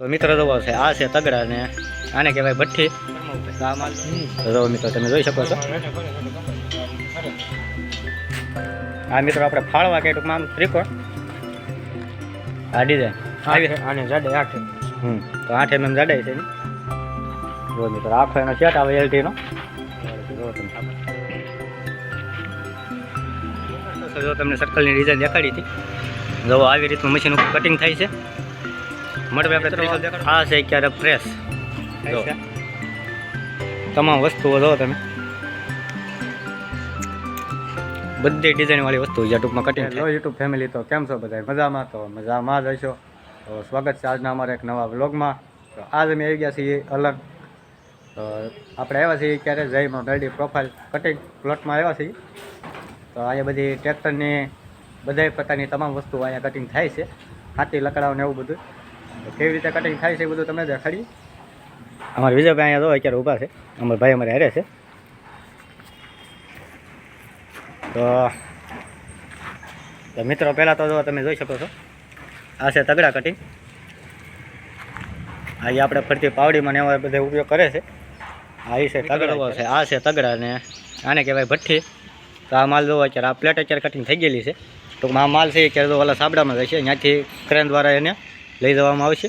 તો મિત્રો જોવો છે આ છે તગડા ને આને કહેવાય ભઠ્ઠી. જોવો મિત્રો તમે જોઈ શકો છો. આ મિત્રો આપણે ફાળવા કે ટૂંકમાં આમ ત્રિકોણ. આ ડિઝાઇન આવી. આને જાડે આઠ. હમ તો આઠ એમ જાડાઈ છે જો મિત્રો આખો એનો સેટ આવે એલટીનો. જો તમને સર્કલની ડિઝાઇન દેખાડી હતી. જો આવી રીતનું મશીન ઉપર કટિંગ થાય છે. મળવે આપણે ત્રીસો. આ છે ક્યારે ફ્રેશ તમામ વસ્તુઓ જો તમે. બધી ડિઝાઇન વાળી વસ્તુ જે ટૂંકમાં કટિંગ હેલો યુટ્યુબ ફેમિલી તો કેમ છો બધા મજામાં? તો મજામાં જ હશો. તો સ્વાગત છે આજના અમારા એક નવા વ્લોગમાં તો આજ અમે આવી ગયા છીએ અલગ. તો આપણે આવ્યા છીએ ક્યારે? જયમાં બેડી પ્રોફાઇલ કટિંગ પ્લોટમાં આવ્યા છીએ. તો અહીંયા બધી ટ્રેક્ટરની બધા પ્રકારની તમામ વસ્તુઓ અહીંયા કટિંગ થાય છે. હાથી લકડાઓને એવું બધું. કેવી રીતે કટિંગ થાય છે એ બધું તમને દેખાડી. અમારા વિજયભાઈ અહીંયા તો અત્યારે ઊભા છે. અમારા ભાઈ અમારે હારે છે. તો તો મિત્રો પહેલાં તો જો તમે જોઈ શકો છો. આ છે તગડા કટિંગ આ એ આપણે ફરતી પાવડીમાં ને એવા બધા ઉપયોગ કરે છે. આ એ છે તગડો છે. આ છે તગડા ને આને કહેવાય ભઠ્ઠી. તો આ માલ જોવો અત્યારે આ પ્લેટ અત્યારે કટિંગ થઈ ગયેલી છે. ટૂંકમાં આ માલ છે અત્યારે તો ઓલા સાબડામાં છે. ત્યાંથી ક્રેન દ્વારા એને લઈ જવામાં આવશે.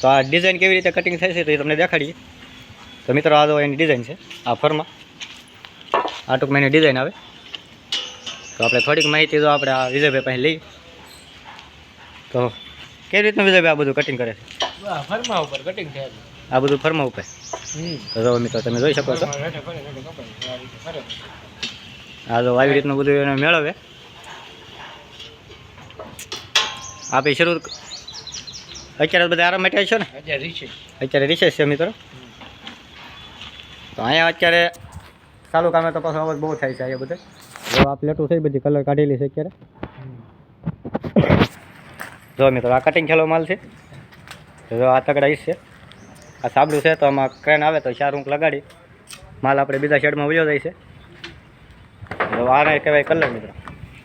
તો આ ડિઝાઇન કેવી રીતે કટિંગ થાય છે તો એ તમને દેખાડીએ. તો મિત્રો આ જો એની ડિઝાઇન છે આ ફરમાં. આ ટૂંકમાં એની ડિઝાઇન આવે. તો આપણે થોડીક માહિતી જો આપણે આ વિજયભાઈ પાસે લઈએ. તો કેવી રીતનું વિજયભાઈ આ બધું કટિંગ કરે છે? ફરમા ઉપર કટિંગ થયા આ બધું ફરમા ઉપર? જો મિત્રો તમે જોઈ શકો છો. આ આ જો આવી રીતનું બધું એને મેળવે. આપી શરૂ અત્યારે બધા આરામ માટે છો ને? અત્યારે રિસેસ છે મિત્રો. તો અહીંયા અત્યારે ચાલુ કામે તો પાછો અવાજ બહુ થાય છે અહીંયા બધે. જો આ પ્લેટો થઈ બધી કલર કાઢેલી છે અત્યારે. જો મિત્રો આ કટિંગ ખેલો માલ છે. જો આ તગડા ઈસ છે. આ સાબડું છે તો આમાં ક્રેન આવે તો ચાર ઊંક લગાડી. માલ આપણે બીજા શેડમાં વયો જાય છે. તો આને કહેવાય કલર મિત્રો.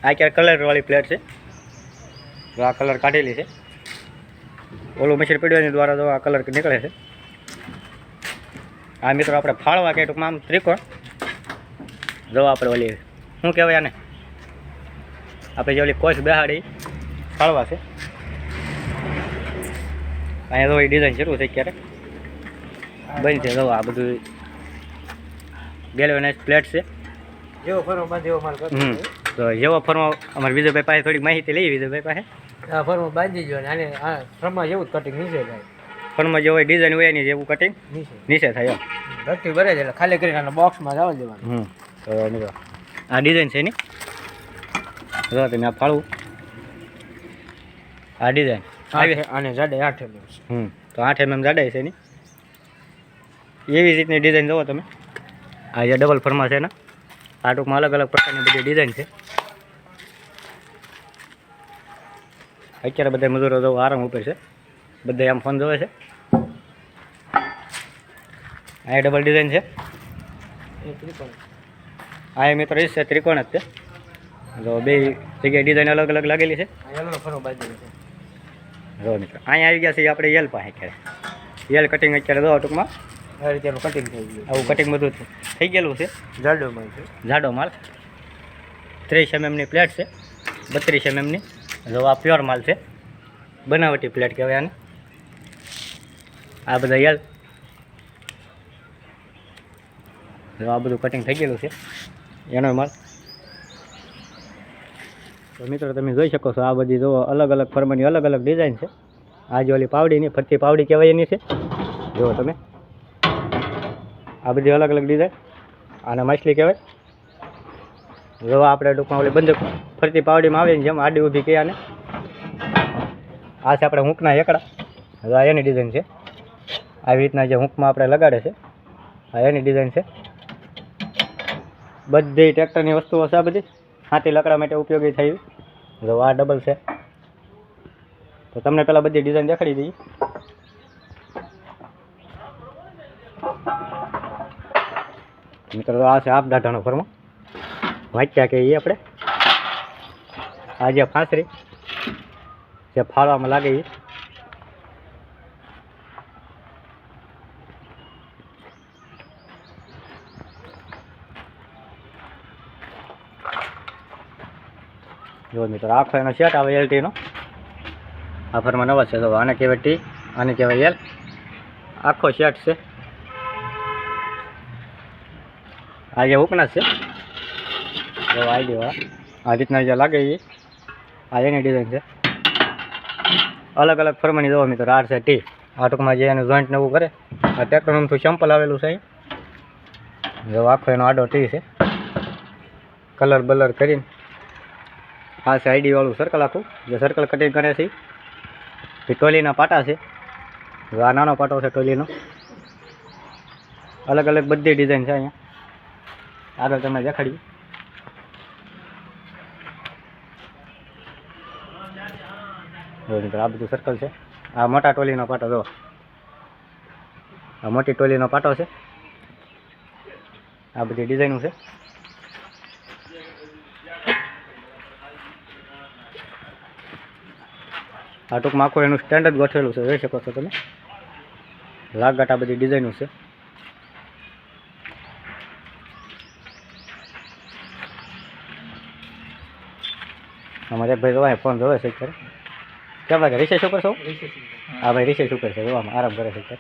આ ક્યારે કલરવાળી પ્લેટ છે. આ કલર કાઢેલી છે. ઓલું મશીન પીડવાની દ્વારા તો આ કલર નીકળે છે. આ મિત્રો આપણે ફાળવા કે ટૂંકમાં આમ ત્રિકોણ. જો આપણે ઓલી શું કહેવાય આને? આપણે જે ઓલી કોચ બેહાડી ફાળવા છે. અહીંયા તો એ ડિઝાઇન શરૂ છે ક્યારેક. બની છે જો આ બધું ગેલવેનાઇઝ પ્લેટ છે. જેવો ફરવા જેવો હમ તો જેવો ફરવા અમારે વિજયભાઈ પાસે થોડીક માહિતી લઈ વિજયભાઈ પાસે. આ ફરમાં બાંધી જો ને આને આ ફરમા જેવું જ કટિંગ નીચે જાય ફરમાં જે હોય ડિઝાઇન હોય એની જેવું કટિંગ નીચે. નીચે થાય એમ. ભટ્ટી ભરે છે એટલે ખાલી કરીને આને બોક્સમાં જવા દેવાનું. હમ. તો આ ડિઝાઇન છે એની. જો તમે આ ફાળવું. આ ડિઝાઇન આવી. આને જાડે આઠ એમ હમ. તો આઠ એમએમ જાડાઈ છે એની. એવી રીતની ડિઝાઇન જોવો તમે. આ જે ડબલ ફરમાં છે ને આ ટૂંકમાં અલગ અલગ પ્રકારની બધી ડિઝાઇન છે. અત્યારે બધા મજૂરો તો આરામ ઉપર છે. બધા આમ ફોન જોવે છે. આ ડબલ ડિઝાઇન છે. આ એ મિત્રો છે ત્રિકોણ જ છે. જો બે જગ્યાએ ડિઝાઇન અલગ અલગ લાગેલી છે. જો મિત્રો અહીંયા આવી ગયા છે આપણે યલ પાસે અત્યારે. યલ કટિંગ અત્યારે જો ટૂંકમાં. આ રીતે કટિંગ થઈ ગયું. આવું કટિંગ બધું થઈ ગયેલું છે. જાડો માલ છે. જાડો માલ. ત્રીસ એમએમની પ્લેટ છે. બત્રીસ એમએમની જો આ પ્યોર માલ છે. બનાવટી પ્લેટ કહેવાય આને. આ બધા યલ જો આ બધું કટિંગ થઈ ગયેલું છે. એનો માલ. તો મિત્રો તમે જોઈ શકો છો આ બધી જો અલગ અલગ ફર્મની અલગ અલગ ડિઝાઇન છે. આ જે ઓલી પાવડીની ફરતી પાવડી કહેવાય એની છે. જુઓ તમે. આ બધી અલગ અલગ ડિઝાઇન આને માછલી કહેવાય. જો આપણે ટૂંકમાં ઓલી બંધ ફરતી પાવડીમાં આવે ને જેમ આડી ઊભી કહે આને આ છે આપણે હૂંકના એકડા. હવે આ એની ડિઝાઇન છે. આવી રીતના જે હૂંકમાં આપણે લગાડે છે. આ એની ડિઝાઇન છે. બધી ટ્રેક્ટરની વસ્તુઓ છે બધી. હાથી લકડા માટે ઉપયોગી થઈ જો આ ડબલ છે. તો તમને પહેલાં બધી ડિઝાઇન દેખાડી દઈએ. મિત્રો, આ છે આપ દાઢાનો ફરમો વાંચ્યા કે એ આપણે. આ જે ફાંસરી, જે ફાળવામાં લાગે એ જો મિત્રો, આખો એનો સેટ આવે એલટીનો આ ફરમાં નવા છે, તો આને કહેવાય ટી આને કહેવાય એલ આખો સેટ છે. આ જે ઉપના છે જો આઈડિયો આ રીતના જે લાગે એ આ એની ડિઝાઇન છે. અલગ અલગ ફરમાની દવા મિત્રો આર છે ટી આ ટૂંકમાં જે એનું જોઈન્ટ નવું કરે, આ ટેક્નોનોમથી સેમ્પલ આવેલું છે જો આખો એનો આડો ટી છે. કલર બલર કરીને. આ છે આઈડીવાળું સર્કલ આખું, જે સર્કલ કટિંગ કરે છે એ ટોલીના પાટા છે. આ નાનો પાટો છે ટોલીનો. અલગ અલગ બધી ડિઝાઇન છે અહીંયા. આગળ તમને દેખાડીએ. જો આ બધું સર્કલ છે. આ મોટા ટોલીનો પાટો, જો. આ મોટી ટોલીનો પાટો છે. આ બધી ડિઝાઇનો છે. આ ટૂંકમાં આખું એનું સ્ટેન્ડર્ડ ગોઠવેલું છે. જોઈ શકો છો તમે. લાગટ આ બધી ડિઝાઇનો છે. અમારે ભાઈ જોવાય ફોન જોવે છે અત્યારે કેમ લાગે રિસેસ ઉપર છો હા. ભાઈ રિસેસ ઉપર છે જોવામાં આરામ કરે છે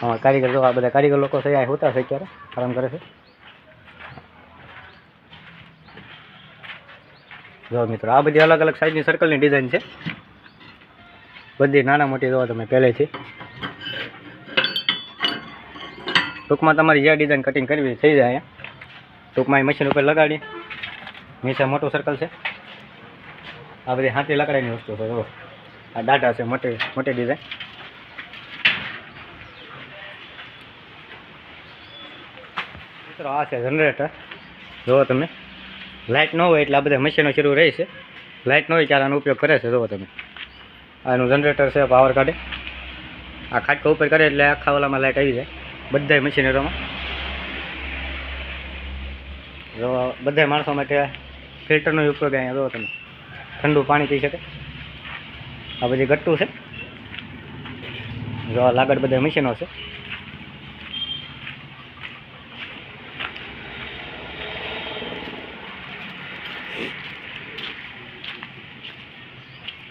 હા કારીગર જો આ બધા કારીગર લોકો છે આ હોતા છે અત્યારે આરામ કરે છે. જો મિત્રો આ બધી અલગ અલગ સાઈઝની સર્કલની ડિઝાઇન છે. બધી નાના મોટી જોવા તમે પહેલેથી. ટૂંકમાં તમારી જે ડિઝાઇન કટિંગ કરવી થઈ જાય ટૂંકમાં એ મશીન ઉપર લગાડી. નીચે મોટું સર્કલ છે. આ બધી હાથી લાકડાની વસ્તુ છે જો આ ડાટા છે, મોટી મોટી ડિઝાઇન મિત્રો, આ છે જનરેટર જુઓ તમે. લાઇટ ન હોય એટલે આ બધા મશીનો શરૂ રહે છે. લાઇટ ન હોય ત્યારે આનો ઉપયોગ કરે છે, જુઓ તમે. આનું જનરેટર છે પાવર કાઢે. આ ખાટકા ઉપર કરે એટલે આખા ઓલામાં લાઇટ આવી જાય. બધાય મશીનરોમાં જો બધા માણસો માટે ફિલ્ટરનો ઉપયોગ અહીંયા દો તમે. ઠંડુ પાણી પી શકે. આ બધી ગટ્ટું છે. જો આ લાગડ બધા મશીનો છે.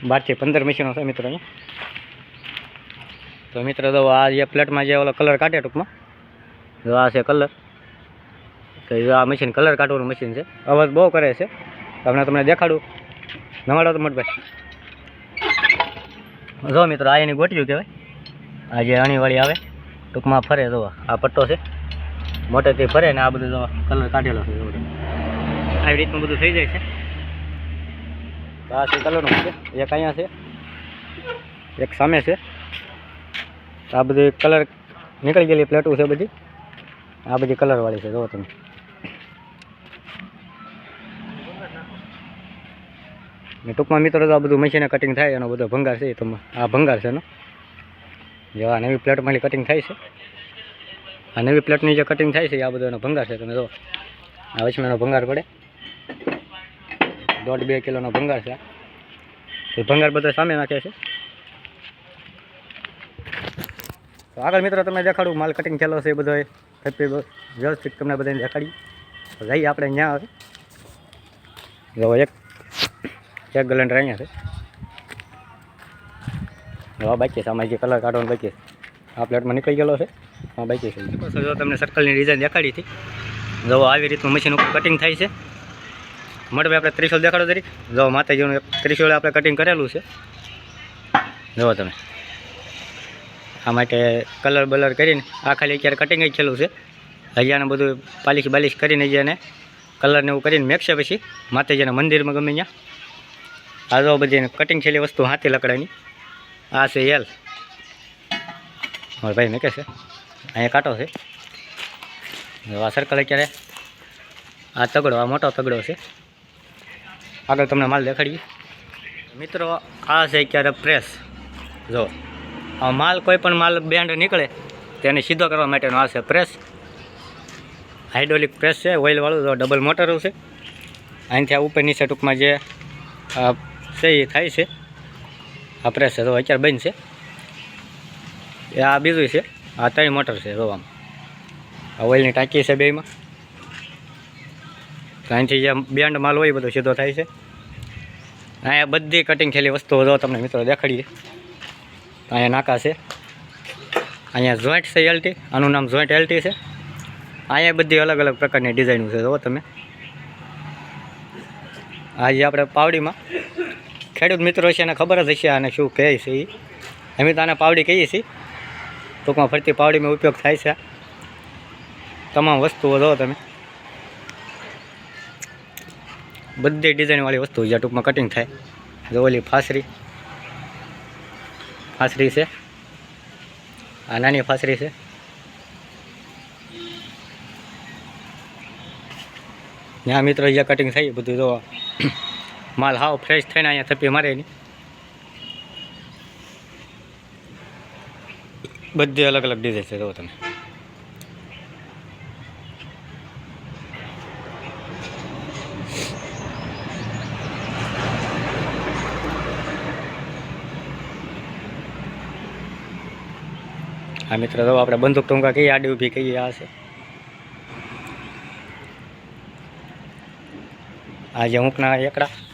બારથી પંદર મશીનો છે મિત્રો તો મિત્રો તો આ જે પ્લેટમાં જે ઓલો કલર કાઢે ટૂંકમાં. જો આ છે કલર. તો આ મશીન કલર કાઢવાનું મશીન છે. અવાજ બહુ કરે છે. તમને તમને દેખાડું. નવાડો તો મોટભાઈ જો મિત્રો, આ એની ગોટિયું કહેવાય. આ જે અણીવાળી આવે, ટૂંકમાં ફરે જો, આ પટ્ટો છે. મોટેથી ફરે ને આ બધું જો કલર કાઢેલો છે આવી રીતનું બધું થઈ જાય છે. આ છે કલરનું છે. એક અહીંયા છે, એક સામે છે. આ બધી કલર નીકળી ગયેલી પ્લેટો છે બધી. આ બધી કલરવાળી છે, જોવો તમે. ને ટૂંકમાં મિત્રો તો આ બધું મશીને કટિંગ થાય એનો બધો ભંગાર છે એ આ ભંગાર છે એનો. જો આ નવી પ્લેટમાંથી કટિંગ થાય છે. આ નવી પ્લેટની જે કટિંગ થાય છે આ બધો એનો ભંગાર છે. તમે જો, આ વચમાં એનો ભંગાર પડે. દોઢ બે કિલોનો ભંગાર છે. એ ભંગાર બધો સામે નાખે છે. તો આગળ મિત્રો તમને દેખાડું માલ કટિંગ થયેલો છે એ બધો ફેક્ટરી વ્યવસ્થિત તમને બધાને દેખાડી. જઈએ આપણે ત્યાં આવે જો એક એક ગલેન્ડર અહીંયા છે. હા બાકી છે, આમાં જે કલર કાઢવાનો બાકી આ પ્લેટમાં નીકળી ગયેલો છે હા બાકી છે. જો તમને સર્કલની ડિઝાઇન દેખાડી હતી, જો આવી રીતનું મશીન ઉપર કટિંગ થાય છે. મળે આપણે ત્રિશોળ દેખાડો તરીક જો માતાજીનું એક આપણે કટિંગ કરેલું છે. જુઓ તમે. આ માટે કલર બલર કરીને, આ ખાલી અત્યારે કટિંગ જ થયેલું છે. અહીંયાને બધું પાલિશ બાલિશ કરીને હજી એને કલરને એવું કરીને મેકશે પછી માતાજીના મંદિરમાં ગમે ત્યાં. આ જો બધી કટિંગ છેલ્લી વસ્તુ હાથી લકડાની આ છે એલ મારા ભાઈ મેકે છે. અહીંયા કાંટો છે. આ સર્કલ અત્યારે આ તગડો, આ મોટો તગડો છે. આગળ તમને માલ દેખાડીએ. મિત્રો, આ છે અત્યારે પ્રેસ જો, આ માલ કોઈ પણ માલ બેન્ડ નીકળે, તેને સીધો કરવા માટેનો આ છે પ્રેસ હાઇડ્રોલિક પ્રેસ છે ઓઇલવાળું ડબલ મોટરો છે. અહીંથી આ ઉપર નીચે ટૂંકમાં જે છે એ થાય છે. આ પ્રેસ છે તો અત્યારે બંધ છે. એ આ બીજું છે. આ ત્રણ મોટર છે રોવામાં. આ ઓઇલની ટાંકી છે બેમાં અહીંથી જે બેન્ડ માલ હોય બધો સીધો થાય છે. અહીંયા બધી કટિંગ થયેલી વસ્તુઓ જો તમને મિત્રો દેખાડીએ. અહીંયા નાકા છે. અહીંયા જોઈન્ટ છે એલટી આનું નામ જોઈન્ટ એલટી છે. અહીંયા બધી અલગ અલગ પ્રકારની ડિઝાઇનો છે જુઓ તમે. આજે આપણે પાવડીમાં ખેડૂત મિત્રો છે એને ખબર જ હશે આને શું કહે છે એ અમે તો આને પાવડી કહીએ છીએ ટૂંકમાં ફરતી પાવડીમાં ઉપયોગ થાય છે. તમામ વસ્તુઓ જો તમે. બધી ડિઝાઇનવાળી વસ્તુ જ્યાં ટૂંકમાં કટિંગ થાય. જો ઓલી ફાસરી. ફાસરી છે. આ નાની ફાસરી છે. ત્યાં મિત્રો જ્યાં કટિંગ થઈ બધું જો માલ હાવ ફ્રેશ થઈને અહીંયા થપી મારે બધી અલગ અલગ ડિઝાઇન છે જો તમે. આ મિત્ર, તો આપણે બંદૂક ટૂંકા કહીએ, આડી ઊભી કહીએ, આ છે. આજે હુંકના એકડા.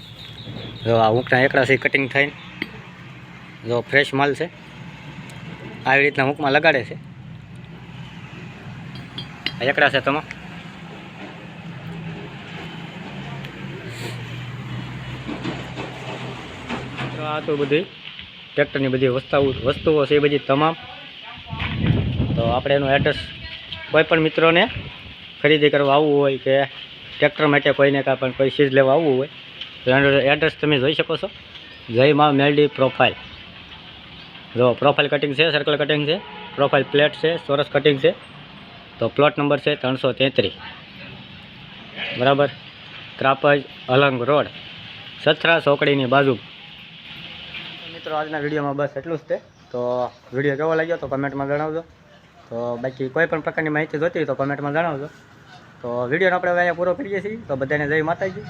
જો આ ઊંકના એકડાથી કટિંગ થઈને જો ફ્રેશ માલ છે. આવી રીતના ઊંકમાં લગાડે છે. આ એકડા છે તમામ. આ તો બધી ટ્રેક્ટરની બધી વસ્તુ વસ્તુઓ છે, એ બધી તમામ. તો આપણે એનું એડ્રેસ કોઈ પણ મિત્રોને ખરીદી કરવા આવવું હોય કે ટ્રેક્ટર માટે કોઈને કાંઈ પણ કોઈ ચીજ લેવા આવવું હોય એડ્રેસ તમે જોઈ શકો છો. જય માં મેલડી પ્રોફાઇલ. જો પ્રોફાઇલ કટિંગ છે સર્કલ કટિંગ છે, પ્રોફાઇલ પ્લેટ છે, ચોરસ કટિંગ છે, તો પ્લોટ નંબર છે ત્રણસો તેત્રીસ. બરાબર? ક્રાપજ અલંગ રોડ, સથરા ચોકડીની બાજુ. મિત્રો, આજના વિડીયોમાં બસ એટલું જ છે તો વીડિયો કેવો લાગ્યો તો કમેન્ટમાં જણાવજો. તો બાકી કોઈ પણ પ્રકારની માહિતી જોતી તો કમેન્ટમાં જણાવજો. તો વિડીયોનો આપણે અહીંયા પૂરો કરીએ છીએ. તો બધાને જય માતાજી.